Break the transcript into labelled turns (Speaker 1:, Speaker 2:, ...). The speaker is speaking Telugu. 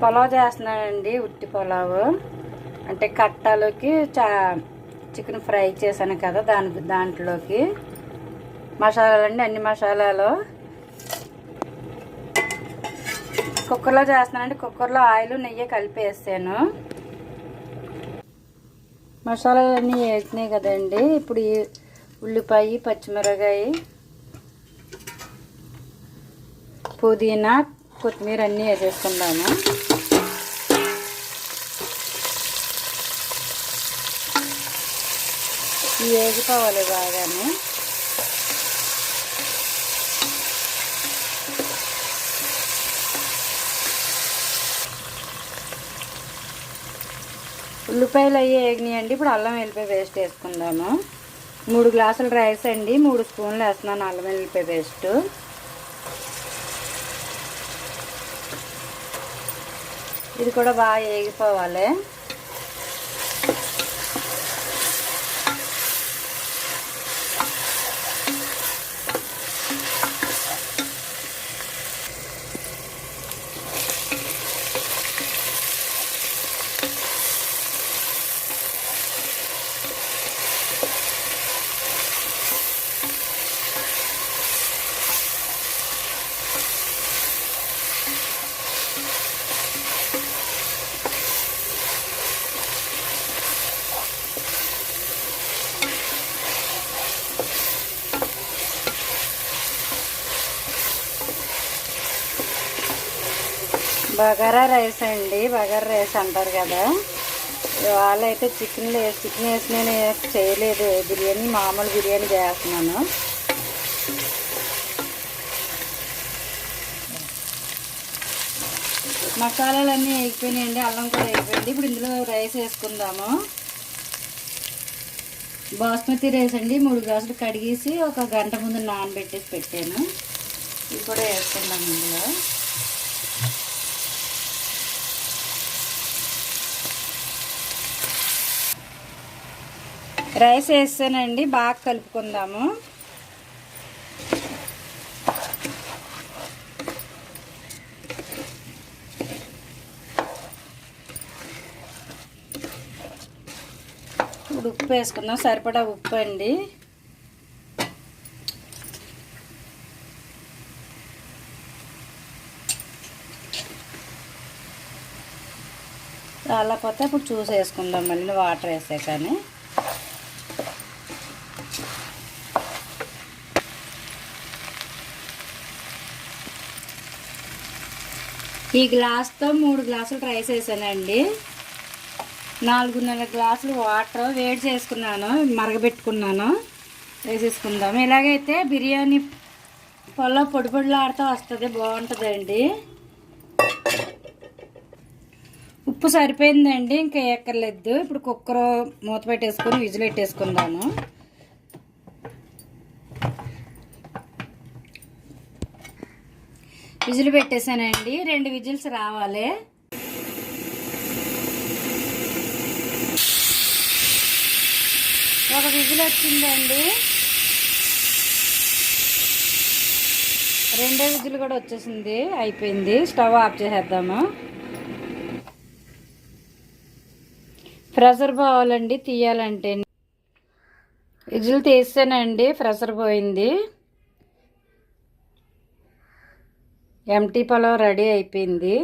Speaker 1: పులావ్ చేస్తున్నానండి ఉట్టి పులావ్. అంటే కట్టాలోకి చా చికెన్ ఫ్రై చేశాను కదా దాని దాంట్లోకి. మసాలాలండి అన్ని మసాలాలు. కుక్కర్లో చేస్తున్నానండి కుక్కర్లో ఆయిల్ నెయ్యి కలిపి వేసాను. మసాలాలన్నీ వేసినాయి కదండి ఇప్పుడు ఈ ఉల్లిపాయ పచ్చిమిరకాయ పుదీనా కొత్తిమీర అన్నీ వేసేసుకుందాము. ఇవి వేగిపోవాలి బాగానే. ఉల్లిపాయలు అవి వేగినాయండి. ఇప్పుడు అల్లం వెల్లిపాయ పేస్ట్ వేసుకుందాము. మూడు గ్లాసులు రైస్ అండి. మూడు స్పూన్లు వేస్తున్నాను అల్లం వెల్లిపాయ పేస్ట్. ఇది కూడా బాగా వేగిపోవాలి బగారా రైస్ అండి బగారా రైస్ అంటారు కదా. వాళ్ళైతే చికెన్ చికెన్ వేసి నేను చేయలేదు. బిర్యానీ మామూలు బిర్యానీ చేస్తున్నాను. మసాలాలు అన్నీ వేగిపోయినాయండి అల్లం కూడా వేగిపోయింది ఇప్పుడు ఇందులో రైస్ వేసుకుందాము. బాస్మతి రైస్ అండి మూడు గ్లాసులు కడిగేసి ఒక గంట ముందు నానబెట్టేసి పెట్టాను. ఇది కూడా వేసుకుందాం ఇందులో. రైస్ వేస్తానండి బాగా కలుపుకుందాము. ఇప్పుడు ఉప్పు వేసుకుందాం సరిపడా ఉప్పు అండి. చాలా పోతే ఇప్పుడు చూసేసుకుందాం మళ్ళీ వాటర్ వేసే కానీ. ఈ గ్లాస్తో మూడు గ్లాసులు రైస్ వేసానండి. నాలుగున్నర గ్లాసులు వాటర్ వేడి చేసుకున్నాను మరగబెట్టుకున్నాను. వేసేసుకుందాం. ఇలాగైతే బిర్యానీ పొల్ల పొడి పొడిలాడుతూ వస్తుంది బాగుంటుందండి. ఉప్పు సరిపోయిందండి ఇంకా ఎక్కర్లేదు ఇప్పుడు కుక్కర్ మూత పెట్టేసుకొని విజిల్ పెట్టేసుకుందాము. విజిల్ పెట్టేశానండి. రెండు విజిల్స్ రావాలి. ఒక విజిల్ వచ్చిందండి. రెండో విజిల్ కూడా వచ్చేసింది. అయిపోయింది. స్టవ్ ఆఫ్ చేసేద్దాము. ప్రెషర్ పోవాలండి. తీయాలంటే. విజిల్ తీసానండి ప్రెషర్ పోయింది. ఎంటీ పొలం రెడీ అయిపోయింది.